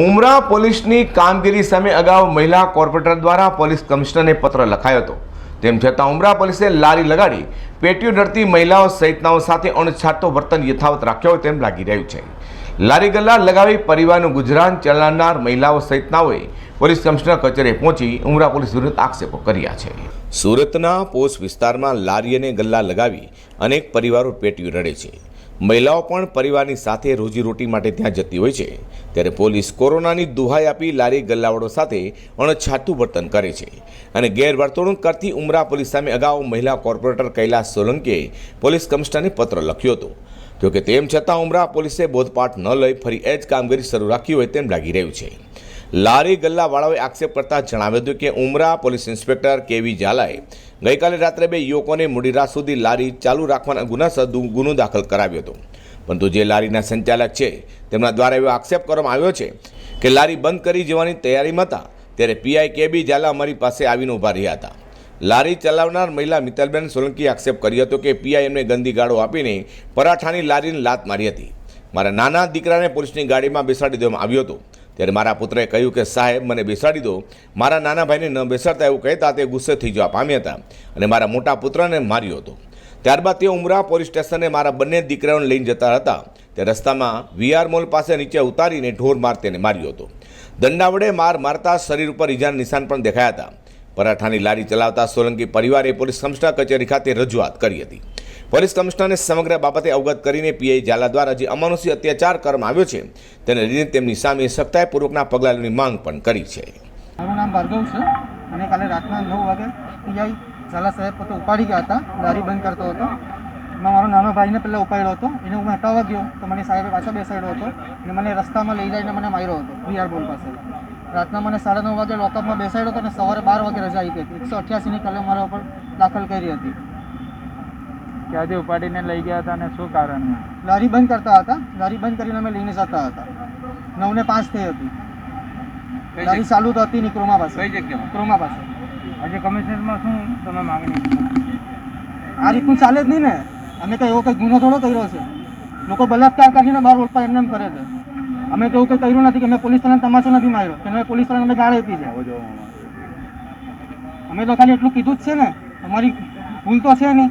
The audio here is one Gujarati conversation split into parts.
ઉમરા પોલીસની કામગીરી સામે અગાઉ મહિલા કોર્પોરેટર દ્વારા પોલીસ કમિશનરને પત્ર લખાયો હતો. તેમ છતાં ઉમરા પોલીસે લારી લગાડી, પેટીઓ ડરતી મહિલાઓ સહિતનાઓ સાથે અણછાટતો વર્તન યથાવત રાખ્યો હોય તેમ લાગી રહ્યું છે. લારી ગલ્લા લગાવી પરિવારનું ગુજરાન ચલાવનાર મહિલાઓ સહિતનાઓએ પોલીસ કમિશનર કચેરીએ પહોંચી ઉમરા પોલીસ વિરુદ્ધ આક્ષેપો કર્યા છે. સુરતના પોસ્ટ વિસ્તારમાં લારી અને ગલ્લા લગાવી અનેક પરિવારો પેટીઓ રડે છે. મહિલાઓ પણ પરિવારની સાથે રોજીરોટી માટે ત્યાં જતી હોય છે. ત્યારે પોલીસ કોરોનાની દુહાઈ આપી લારી ગલ્લાવાળો સાથે અણછાતું વર્તન કરે છે. અને ગેરવર્તણૂક કરતી ઉમરા પોલીસ સામે અગાઉ મહિલા કોર્પોરેટર કૈલાસ સોલંકીએ પોલીસ કમિશનરને પત્ર લખ્યો હતો. જોકે તેમ છતાં ઉમરા પોલીસે બોધપાઠ ન લઈ ફરી એ જ કામગીરી શરૂ રાખી હોય તેમ લાગી રહ્યું છે. લારી ગલ્લાવાળાઓએ આક્ષેપ કરતા જણાવ્યું હતું કે ઉમરા પોલીસ ઇન્સ્પેક્ટર કેવી ઝાલાએ ગઈકાલે રાત્રે બે યુવકોને મોડી રાત સુધી લારી ચાલુ રાખવાના ગુનાસર ગુનો દાખલ કરાવ્યો હતો. પરંતુ જે લારીના સંચાલક છે, તેમના દ્વારા એવો આક્ષેપ કરવામાં આવ્યો છે કે લારી બંધ કરી જવાની તૈયારીમાં હતા, ત્યારે પીઆઈ કેબી ઝાલા અમારી પાસે આવીને ઊભા રહ્યા હતા. લારી ચલાવનાર મહિલા મિત્તલબેન સોલંકીએ આક્ષેપ કર્યો હતો કે પીઆઈ એમને ગંદી ગાળો આપીને પરાઠાની લારીને લાત મારી હતી. મારા નાના દીકરાને પોલીસની ગાડીમાં બેસાડી દેવામાં આવ્યો હતો. ત્યારે મારા પુત્રએ કહ્યું કે, સાહેબ, મને બેસાડી દો. મારા નાના ભાઈને ન બેસાડતા એવું કહેતા તે ગુસ્સે થઈ જવા પામ્યા હતા અને મારા મોટા પુત્રને માર્યો હતો. ત્યારબાદ તે ઉમરા પોલીસ સ્ટેશને મારા બંને દીકરાઓને લઈને જતા હતા. તે રસ્તામાં વીઆર મોલ પાસે નીચે ઉતારીને ઢોર માર તેને માર્યો હતો. દંડા વડે માર મારતા શરીર ઉપર ઈજાના નિશાન પણ દેખાયા હતા. પરાઠાની લારી ચલાવતા સોલંકી પરિવારે પોલીસ સંસ્થા કચેરી ખાતે રજૂઆત કરી હતી. પોલીસ કમિશનરને સમગ્ર બાબતે અવગત કરીને પીઆઈ ઝાલા દ્વારા જે અમાનુષી અત્યાચાર કરવામાં આવ્યો છે, તેને લઈને તેમની સામે સખ્તાઈપૂર્વકના પગલાં લેવાની માંગ પણ કરી છે. મારું નામ ભાર્ગવ છે. અને કાલે રાતના નવ વાગે પીઆઈ ઝાલા સાહેબ પોતે ઉપાડી ગયા હતા. લારી બંધ કરતો હતો. એમાં મારો નાનો ભાઈને પહેલાં ઉપાડ્યો હતો. એને હું હટાવવા ગયો તો મને સાહેબે પાછો બેસાડ્યો હતો. અને મને રસ્તામાં લઈ જઈને મને માર્યો હતો, વીઆર બોલ પાસે. રાતના મને સાડા નવ વાગે લોકઅપમાં બેસાડ્યો હતો અને સવારે બાર વાગે રજા આવી હતી. એકસો અઠ્યાસીની કલમ મારા ઉપર દાખલ કરી હતી. ક્યાંથી ઉપાડીને લઈ ગયા હતા અને શું કારણ લારી બંધ કરતા હતા. લારી બંધ કરીને અમે લઈને જતા હતા. નવને પાંચ થઈ હતી. લારી ચાલુ તો હતી નહીં ક્રોમા પાસે. કઈ જગ્યા ક્રોમા પાસે. આજે કમિશનરમાં શું તમે માગણી આ રીતનું ચાલે જ નહીં ને. અમે તો એવો કંઈ ગુનો થોડો કર્યો છે. લોકો બલાત્કાર કરીને બહાર રોડ પર એમને એમ કરે છે. અમે તો એવું કંઈ કર્યું નથી કે અમે પોલીસ વાળાને તમાશો નથી માર્યો. કે અમે પોલીસ વાળાને અમે ગાળ આપી છે. અમે તો ખાલી એટલું કીધું જ છે ને. અમારી ભૂલ તો છે નહીં.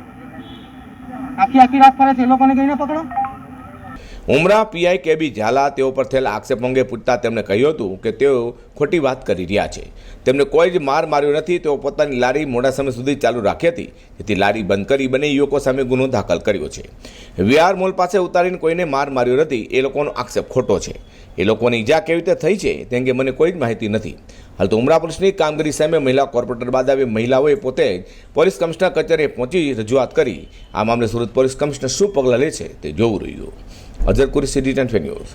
આખી આખી રાત ફરે છે, એ લોકોને કહીને પકડો. ઉમરા, પીઆઈ કેબી ઝાલા તેઓ પર થયેલા આક્ષેપ અંગે પૂછતા તેમણે કહ્યું હતું કે તેઓ ખોટી વાત કરી રહ્યા છે. તેમને કોઈ જ માર માર્યો નથી, તેઓ પોતાની લારી મોડા સમય સુધી ચાલુ રાખી હતી. જેથી લારી બંધ કરી બંને યુવકો સામે ગુનો દાખલ કર્યો છે. વીઆર મોલ પાસે ઉતારીને કોઈને માર માર્યો નથી, એ લોકોનો આક્ષેપ ખોટો છે. એ લોકોની ઈજા કેવી રીતે થઈ છે, તે અંગે મને કોઈ જ માહિતી નથી. હાલ તો ઉમરા પોલીસની કામગીરી સામે મહિલા કોર્પોરેટર બાદ આવી મહિલાઓએ પોતે પોલીસ કમિશનર કચેરીએ પહોંચી રજૂઆત કરી. આ મામલે સુરત પોલીસ કમિશનર શું પગલાં લે છે તે જોવું રહ્યું. Azhar Kuri City Ten News.